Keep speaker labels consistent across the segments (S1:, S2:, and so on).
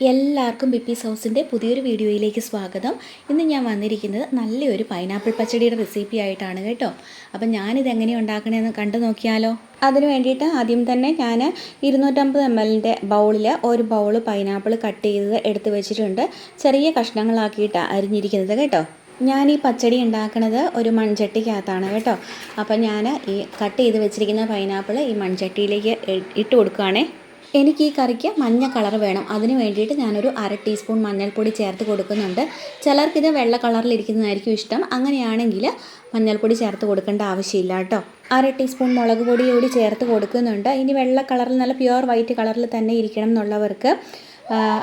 S1: എല്ലാവർക്കും ബിപ്പീസ് ഹൗസിന്റെ പുതിയൊരു വീഡിയോയിലേക്ക് സ്വാഗതം. ഇന്ന് ഞാൻ വന്നിരിക്കുന്നത് നല്ലൊരു പൈനാപ്പിൾ പച്ചടിയുടെ റെസിപ്പി ആയിട്ടാണ് കേട്ടോ. അപ്പം ഞാനിത് എങ്ങനെയാണ് ഉണ്ടാക്കണമെന്ന് കണ്ടു നോക്കിയാലോ. അതിന് വേണ്ടിയിട്ട് ആദ്യം തന്നെ ഞാൻ ഇരുന്നൂറ്റമ്പത് എം എല്ലിന്റെ ബൗളിൽ ഒരു ബൗൾ പൈനാപ്പിൾ കട്ട് ചെയ്ത് എടുത്ത് വെച്ചിട്ടുണ്ട്. ചെറിയ കഷ്ണങ്ങളാക്കിയിട്ടാണ് അരിഞ്ഞിരിക്കുന്നത് കേട്ടോ. ഞാൻ ഈ പച്ചടി ഉണ്ടാക്കുന്നത് ഒരു മൺചട്ടിക്കകത്താണ് കേട്ടോ. അപ്പം ഞാൻ ഈ കട്ട് ചെയ്ത് വെച്ചിരിക്കുന്ന പൈനാപ്പിൾ ഈ മൺചട്ടിയിലേക്ക് ഇട്ട് കൊടുക്കുകയാണേ എനിക്ക് ഈ കറിക്ക് മഞ്ഞ കളർ വേണം. അതിന് വേണ്ടിയിട്ട് ഞാനൊരു അര ടീസ്പൂൺ മഞ്ഞൾപ്പൊടി ചേർത്ത് കൊടുക്കുന്നുണ്ട്. ചിലർക്കിത് വെള്ള കളറിലിരിക്കുന്നതായിരിക്കും ഇഷ്ടം. അങ്ങനെയാണെങ്കിൽ മഞ്ഞൾപ്പൊടി ചേർത്ത് കൊടുക്കേണ്ട ആവശ്യമില്ല കേട്ടോ. അര ടീസ്പൂൺ മുളക് പൊടി കൂടി ചേർത്ത് കൊടുക്കുന്നുണ്ട്. ഇനി വെള്ള കളറിൽ നല്ല പ്യുവർ വൈറ്റ് കളറിൽ തന്നെ ഇരിക്കണം എന്നുള്ളവർക്ക്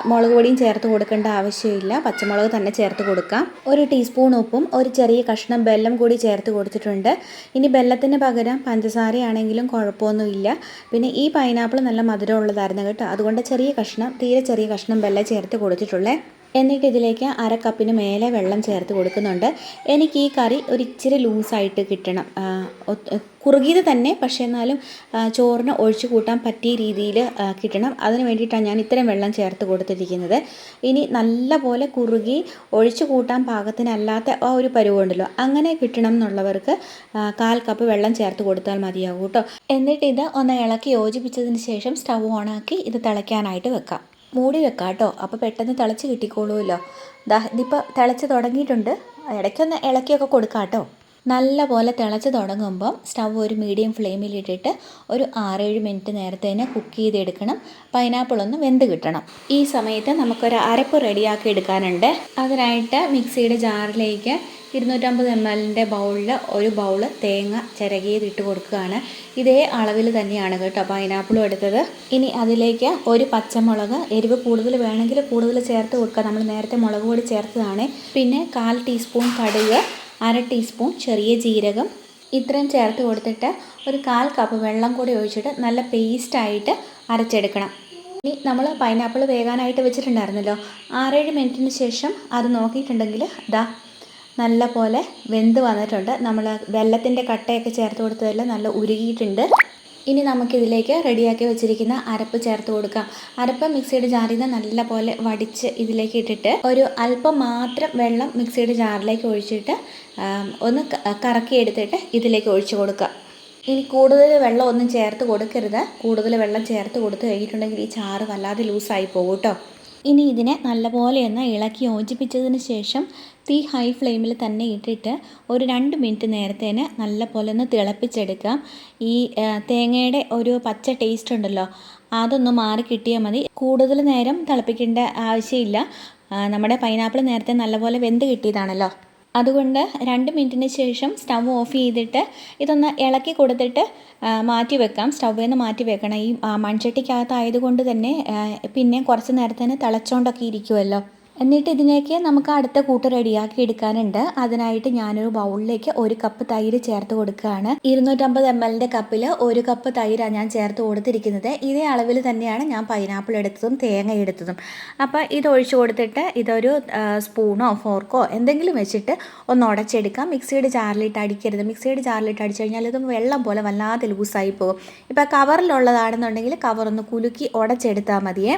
S1: മുളക് പൊടിയും ചേർത്ത് കൊടുക്കേണ്ട ആവശ്യമില്ല. പച്ചമുളക് തന്നെ ചേർത്ത് കൊടുക്കാം. ഒരു ടീസ്പൂൺ ഉപ്പും ഒരു ചെറിയ കഷ്ണം ബെല്ലം കൂടി ചേർത്ത് കൊടുത്തിട്ടുണ്ട്. ഇനി ബെല്ലത്തിന് പകരം പഞ്ചസാരയാണെങ്കിലും കുഴപ്പമൊന്നുമില്ല. പിന്നെ ഈ പൈനാപ്പിൾ നല്ല മധുരമുള്ളതായിരുന്നു കേട്ടോ. അതുകൊണ്ട് ചെറിയ കഷ്ണം തീരെ ചെറിയ കഷ്ണം ബെല്ലം ചേർത്ത് കൊടുത്തിട്ടുള്ളേ. എന്നിട്ട് ഇതിലേക്ക് അര മേലെ വെള്ളം ചേർത്ത് കൊടുക്കുന്നുണ്ട്. എനിക്ക് ഈ കറി ഒരു ഇച്ചിരി ലൂസായിട്ട് കിട്ടണം. കുറുകിയത് തന്നെ പക്ഷേ എന്നാലും ചോറിന് ഒഴിച്ചു കൂട്ടാൻ പറ്റിയ രീതിയിൽ കിട്ടണം. അതിന് വേണ്ടിയിട്ടാണ് ഞാൻ ഇത്രയും വെള്ളം ചേർത്ത് കൊടുത്തിരിക്കുന്നത്. ഇനി നല്ല പോലെ കുറുകി ഒഴിച്ചു കൂട്ടാൻ പാകത്തിനല്ലാത്ത ആ ഒരു പരുവുണ്ടല്ലോ അങ്ങനെ കിട്ടണം എന്നുള്ളവർക്ക് കാൽ കപ്പ് വെള്ളം ചേർത്ത് കൊടുത്താൽ മതിയാകും കേട്ടോ. എന്നിട്ട് ഇത് ഒന്ന് ഇളക്കി യോജിപ്പിച്ചതിന് ശേഷം സ്റ്റവ് ഓണാക്കി ഇത് തിളയ്ക്കാനായിട്ട് വെക്കാം. മൂടി വെക്കാം കേട്ടോ അപ്പോൾ പെട്ടെന്ന് തിളച്ച് കിട്ടിക്കോളുമല്ലോ ദാ ഇതിപ്പോൾ തിളച്ച് തുടങ്ങിയിട്ടുണ്ട്. ഇടയ്ക്കൊന്ന് ഇളക്കിയൊക്കെ കൊടുക്കാം കേട്ടോ നല്ല പോലെ തിളച്ച് തുടങ്ങുമ്പം സ്റ്റൗ ഒരു മീഡിയം ഫ്ലെയിമിലിട്ടിട്ട് ഒരു ആറേഴ് മിനിറ്റ് നേരത്തെ തന്നെ കുക്ക് ചെയ്തെടുക്കണം. പൈനാപ്പിൾ ഒന്ന് വെന്ത് കിട്ടണം. ഈ സമയത്ത് നമുക്കൊരു അരപ്പ് റെഡിയാക്കി എടുക്കാനുണ്ട്. അതിനായിട്ട് മിക്സിയുടെ ജാറിലേക്ക് ഇരുന്നൂറ്റമ്പത് എം എല്ലിന്റെ ബൗളിൽ ഒരു ബൗൾ തേങ്ങ ചിരകിയത് ഇട്ട് കൊടുക്കുകയാണ്. ഇതേ അളവിൽ തന്നെയാണ് കേട്ടോ പൈനാപ്പിളും എടുത്തത്. ഇനി അതിലേക്ക് ഒരു പച്ചമുളക് എരിവ് കൂടുതൽ വേണമെങ്കിൽ കൂടുതൽ ചേർത്ത് കൊടുക്കുക. നമ്മൾ നേരത്തെ മുളക് പൊടി ചേർത്തതാണ്. പിന്നെ കാൽ ടീസ്പൂൺ കടുക് അര ടീസ്പൂൺ ചെറിയ ജീരകം ഇത്രയും ചേർത്ത് കൊടുത്തിട്ട് ഒരു കാൽ കപ്പ് വെള്ളം കൂടി ഒഴിച്ചിട്ട് നല്ല പേസ്റ്റായിട്ട് അരച്ചെടുക്കണം. ഇനി നമ്മൾ പൈനാപ്പിൾ വേകാനായിട്ട് വെച്ചിട്ടുണ്ടായിരുന്നല്ലോ. ആറേഴ് മിനിറ്റിന് ശേഷം അത് നോക്കിയിട്ടുണ്ടെങ്കിൽ ദാ നല്ല പോലെ വെന്ത് വന്നിട്ടുണ്ട്. നമ്മൾ വെള്ളത്തിന്റെ കട്ടയൊക്കെ ചേർത്ത് കൊടുത്തതെല്ലാം നല്ല ഉരുകിയിട്ടുണ്ട്. ഇനി നമുക്കിതിലേക്ക് റെഡിയാക്കി വെച്ചിരിക്കുന്ന അരപ്പ് ചേർത്ത് കൊടുക്കാം. അരപ്പ് മിക്സിയുടെ ജാറിൽ നിന്ന് നല്ല പോലെ വടിച്ച് ഇതിലേക്ക് ഇട്ടിട്ട് ഒരു അല്പം മാത്രം വെള്ളം മിക്സിയുടെ ജാറിലേക്ക് ഒഴിച്ചിട്ട് ഒന്ന് കറക്കി എടുത്തിട്ട് ഇതിലേക്ക് ഒഴിച്ചു കൊടുക്കുക. ഇനി കൂടുതൽ വെള്ളം ഒന്നും ചേർത്ത് കൊടുക്കരുത്. കൂടുതൽ വെള്ളം ചേർത്ത് കൊടുത്തു കഴിഞ്ഞിട്ടുണ്ടെങ്കിൽ ഈ ചാറ് വല്ലാതെ ലൂസായി പോകും കേട്ടോ. ഇനി ഇതിനെ നല്ലപോലെ ഒന്ന് ഇളക്കി യോജിപ്പിച്ചതിന് ശേഷം തീ ഹൈ ഫ്ലെയിമിൽ തന്നെ ഇട്ടിട്ട് ഒരു രണ്ട് മിനിറ്റ് നേരത്തേന് നല്ല പോലെ ഒന്ന് തിളപ്പിച്ചെടുക്കാം ഈ തേങ്ങയുടെ ഒരു പച്ച ടേസ്റ്റ് ഉണ്ടല്ലോ അതൊന്ന് മാറി കിട്ടിയാൽ മതി. കൂടുതൽ നേരം തിളപ്പിക്കേണ്ട ആവശ്യമില്ല. നമ്മുടെ പൈനാപ്പിൾ നേരത്തെ നല്ലപോലെ വെന്ത് കിട്ടിയതാണല്ലോ. അതുകൊണ്ട് രണ്ട് മിനിറ്റിന് ശേഷം സ്റ്റൗ ഓഫ് ചെയ്തിട്ട് ഇതൊന്ന് ഇളക്കി കൊടുത്തിട്ട് മാറ്റി വെക്കാം. സ്റ്റൗവിൽ നിന്ന് മാറ്റി വെക്കണം. ഈ മൺചട്ടിക്കകത്തായതുകൊണ്ട് തന്നെ പിന്നെ കുറച്ച് നേരത്തേന് തിളച്ചോണ്ടൊക്കെ ഇരിക്കുമല്ലോ എന്നിട്ട് ഇതിനേക്ക് നമുക്ക് അടുത്ത കൂട്ട് റെഡിയാക്കി എടുക്കാനുണ്ട്. അതിനായിട്ട് ഞാനൊരു ബൗളിലേക്ക് ഒരു കപ്പ് തൈര് ചേർത്ത് കൊടുക്കുകയാണ്. ഇരുന്നൂറ്റമ്പത് എം എല്ലിന്റെ കപ്പിൽ ഒരു കപ്പ് തൈരാണ് ഞാൻ ചേർത്ത് കൊടുത്തിരിക്കുന്നത്. ഇതേ അളവിൽ തന്നെയാണ് ഞാൻ പൈനാപ്പിൾ എടുത്തതും തേങ്ങ എടുത്തതും. അപ്പോൾ ഇത് ഒഴിച്ചു കൊടുത്തിട്ട് ഇതൊരു സ്പൂണോ ഫോർക്കോ എന്തെങ്കിലും വെച്ചിട്ട് ഒന്ന് ഉടച്ചെടുക്കാം. മിക്സിയുടെ ജാറിലിട്ട് അടിക്കരുത്. മിക്സിയുടെ ജാറിലിട്ട് അടിച്ചു കഴിഞ്ഞാൽ ഇത് വെള്ളം പോലെ വല്ലാതെ ലൂസായി പോകും. ഇപ്പോൾ കവറിലുള്ളതാണെന്നുണ്ടെങ്കിൽ കവർ ഒന്ന് കുലുക്കി ഉടച്ചെടുത്താൽ മതിയേ.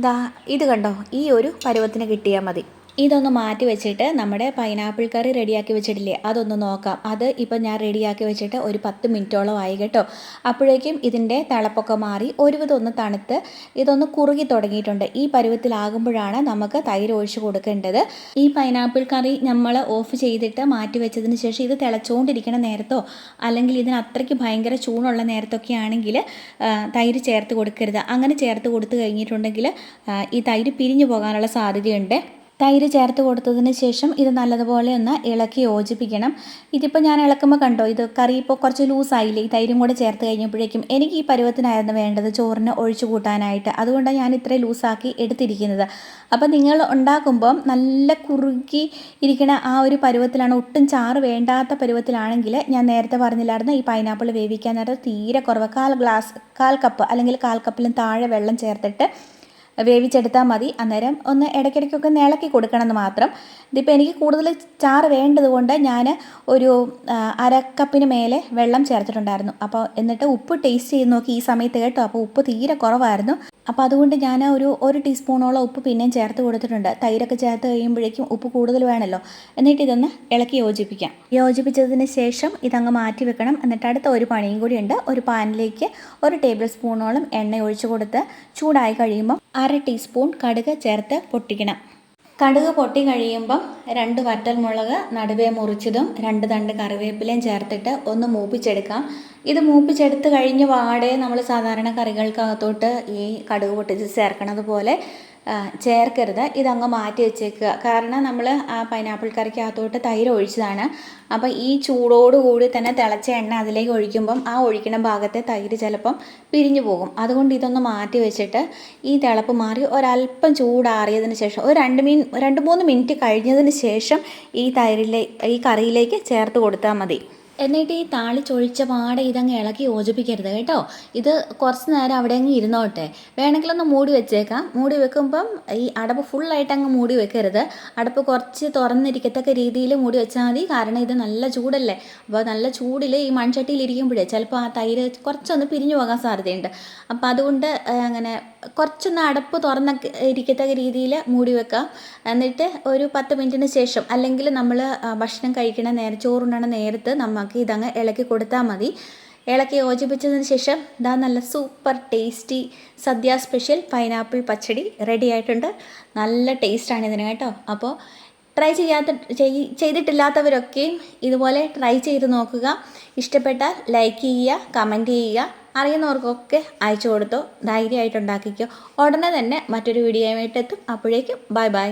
S1: ദാ ഇത് കണ്ടോ? ഈ ഒരു പരുവത്തിന് കിട്ടിയാൽ മതി. ഇതൊന്ന് മാറ്റി വെച്ചിട്ട് നമ്മുടെ പൈനാപ്പിൾ കറി റെഡിയാക്കി വെച്ചിട്ടില്ലേ? അതൊന്ന് നോക്കാം. അത് ഇപ്പം ഞാൻ റെഡിയാക്കി വെച്ചിട്ട് ഒരു പത്ത് മിനിറ്റോളം ആയി കേട്ടോ. അപ്പോഴേക്കും ഇതിന്റെ തിളപ്പൊക്കെ മാറി ഒരുവിധമൊന്ന് തണുത്ത് ഇതൊന്ന് കുറുകി തുടങ്ങിയിട്ടുണ്ട്. ഈ പരുവത്തിലാകുമ്പോഴാണ് നമുക്ക് തൈര് ഒഴിച്ച് കൊടുക്കേണ്ടത്. ഈ പൈനാപ്പിൾ കറി നമ്മൾ ഓഫ് ചെയ്തിട്ട് മാറ്റി വെച്ചതിന് ശേഷം ഇത് തിളച്ചുകൊണ്ടിരിക്കുന്ന നേരത്തോ അല്ലെങ്കിൽ ഇതിന് അത്രയ്ക്ക് ഭയങ്കര ചൂടുള്ള നേരത്തൊക്കെ ആണെങ്കിൽ തൈര് ചേർത്ത് കൊടുക്കരുത്. അങ്ങനെ ചേർത്ത് കൊടുത്തു കഴിഞ്ഞിട്ടുണ്ടെങ്കിൽ ഈ തൈര് പിരിഞ്ഞു പോകാനുള്ള സാധ്യതയുണ്ട്. തൈര് ചേർത്ത് കൊടുത്തതിന് ശേഷം ഇത് നല്ലതുപോലെ ഒന്ന് ഇളക്കി യോജിപ്പിക്കണം. ഇതിപ്പോൾ ഞാൻ ഇളക്കുമ്പോൾ കണ്ടോ ഇത് കറി ഇപ്പോൾ കുറച്ച് ലൂസായില്ലേ? ഈ തൈരും കൂടെ ചേർത്ത് കഴിഞ്ഞപ്പോഴേക്കും എനിക്ക് ഈ പരുവത്തിനായിരുന്നു വേണ്ടത് ചോറിന് ഒഴിച്ചു കൂട്ടാനായിട്ട്. അതുകൊണ്ടാണ് ഞാൻ ഇത്രയും ലൂസാക്കി എടുത്തിരിക്കുന്നത്. അപ്പോൾ നിങ്ങൾ ഉണ്ടാക്കുമ്പം നല്ല കുറുക്കി ഇരിക്കുന്ന ആ ഒരു പരുവത്തിലാണ് ഒട്ടും ചാറ് വേണ്ടാത്ത പരുവത്തിലാണെങ്കിൽ ഞാൻ നേരത്തെ പറഞ്ഞില്ലായിരുന്നു ഈ പൈനാപ്പിൾ വേവിക്കാൻ നേരത്തെ തീരെ കുറവ്. കാൽ ഗ്ലാസ് കാൽ കപ്പ് അല്ലെങ്കിൽ കാൽ കപ്പിലും താഴെ വെള്ളം ചേർത്തിട്ട് വേവിച്ചെടുത്താൽ മതി. അന്നേരം ഒന്ന് ഇടയ്ക്കിടയ്ക്കൊക്കെ നിളക്കി കൊടുക്കണമെന്ന് മാത്രം. ഇതിപ്പോൾ എനിക്ക് കൂടുതൽ ചാറ് വേണ്ടതുകൊണ്ട് ഞാൻ ഒരു അരക്കപ്പിന് അര കപ്പിന് മേലെ വെള്ളം ചേർത്തിട്ടുണ്ടായിരുന്നു. അപ്പോൾ എന്നിട്ട് ഉപ്പ് ടേസ്റ്റ് ചെയ്ത് നോക്കി ഈ സമയത്ത് കേട്ടോ. അപ്പോൾ ഉപ്പ് തീരെ കുറവായിരുന്നു. അപ്പോൾ അതുകൊണ്ട് ഞാൻ ഒരു ഒരു ടീസ്പൂണോളം ഉപ്പ് പിന്നെയും ചേർത്ത് കൊടുത്തിട്ടുണ്ട്. തൈരൊക്കെ ചേർത്ത് കഴിയുമ്പോഴേക്കും ഉപ്പ് കൂടുതൽ വേണമല്ലോ. എന്നിട്ട് ഇതൊന്ന് ഇളക്കി യോജിപ്പിക്കാം. യോജിപ്പിച്ചതിന് ശേഷം ഇതങ്ങ് മാറ്റി വെക്കണം. എന്നിട്ട് അടുത്ത ഒരു പണിയും കൂടി ഉണ്ട്. ഒരു പാനിലേക്ക് ഒരു ടേബിൾ സ്പൂണോളം എണ്ണ ഒഴിച്ചു കൊടുത്ത് ചൂടായി കഴിയുമ്പോൾ അര ടീസ്പൂൺ കടുക് ചേർത്ത് പൊട്ടിക്കണം. കടുക് പൊട്ടി കഴിയുമ്പം രണ്ട് വറ്റൽമുളക് നടുവേ മുറിച്ചതും രണ്ട് തണ്ട് കറിവേപ്പിലയും ചേർത്തിട്ട് ഒന്ന് മൂപ്പിച്ചെടുക്കാം. ഇത് മൂപ്പിച്ചെടുത്ത് കഴിഞ്ഞ് വാടേ നമ്മൾ സാധാരണ കറികൾക്കകത്തോട്ട് ഈ കടുക് പൊട്ടിച്ച് ചേർക്കണത് പോലെ ചേർക്കരുത്. ഇതങ്ങ് മാറ്റി വെച്ചേക്കുക. കാരണം നമ്മൾ ആ പൈനാപ്പിൾ കറിക്കകത്തോട്ട് തൈര് ഒഴിച്ചതാണ്. അപ്പോൾ ഈ ചൂടോടുകൂടി തന്നെ തിളച്ച എണ്ണ അതിലേക്ക് ഒഴിക്കുമ്പം ആ ഒഴിക്കുന്ന ഭാഗത്തെ തൈര് ചിലപ്പം പിരിഞ്ഞു പോകും. അതുകൊണ്ട് ഇതൊന്ന് മാറ്റി വെച്ചിട്ട് ഈ തിളപ്പ് മാറി ഒരല്പം ചൂടാറിയതിന് ശേഷം ഒരു രണ്ട് മീൻ രണ്ട് മൂന്ന് മിനിറ്റ് കഴിഞ്ഞതിന് ശേഷം ഈ തൈരിലെ ഈ കറിയിലേക്ക് ചേർത്ത് കൊടുത്താൽ മതി. എന്നിട്ട് ഈ താളിച്ചൊഴിച്ച പാടെ ഇതങ്ങ് ഇളക്കി യോജിപ്പിക്കരുത് കേട്ടോ. ഇത് കുറച്ച് നേരം അവിടെ അങ്ങ് ഇരുന്നോട്ടെ. വേണമെങ്കിൽ ഒന്ന് മൂടി വെച്ചേക്കാം. മൂടി വെക്കുമ്പം ഈ അടപ്പ് ഫുള്ളായിട്ട് അങ്ങ് മൂടി വെക്കരുത്. അടപ്പ് കുറച്ച് തുറന്നിരിക്കത്തക്ക രീതിയിൽ മൂടി വെച്ചാൽ മതി. കാരണം ഇത് നല്ല ചൂടല്ലേ. അപ്പോൾ നല്ല ചൂടിൽ ഈ മൺചട്ടിയിൽ ഇരിക്കുമ്പോഴേ ചിലപ്പോൾ ആ തൈര് കുറച്ചൊന്ന് പിരിഞ്ഞു പോകാൻ സാധ്യതയുണ്ട്. അപ്പോൾ അതുകൊണ്ട് അങ്ങനെ കുറച്ചൊന്ന് അടപ്പ് തുറന്ന ഇരിക്കത്തക്ക രീതിയിൽ മൂടി വെക്കാം. എന്നിട്ട് ഒരു പത്ത് മിനിറ്റിന് ശേഷം അല്ലെങ്കിൽ നമ്മൾ ഭക്ഷണം കഴിക്കണ നേരം ചോറുണ്ടണ നേരത്ത് നമുക്ക് ഇതങ്ങ് ഇളക്കി കൊടുത്താൽ മതി. ഇളക്കി യോജിപ്പിച്ചതിന് ശേഷം ഇതാ നല്ല super tasty sadya special pineapple pachadi ready ആയിട്ടുണ്ട്. നല്ല ടേസ്റ്റാണ് ഇതിന് കേട്ടോ. അപ്പോൾ ട്രൈ ചെയ്യാത്ത ചെയ്- ചെയ്തിട്ടില്ലാത്തവരൊക്കെയും ഇതുപോലെ ട്രൈ ചെയ്ത് നോക്കുക. ഇഷ്ടപ്പെട്ടാൽ ലൈക്ക് ചെയ്യുക കമന്റ് ചെയ്യുക. അറിയുന്നവർക്കൊക്കെ അയച്ചു കൊടുത്തോ ധൈര്യമായിട്ട് ഉണ്ടാക്കിക്കോ. ഉടനെ തന്നെ മറ്റൊരു വീഡിയോയുമായിട്ട് എത്തും. അപ്പോഴേക്കും ബൈ ബൈ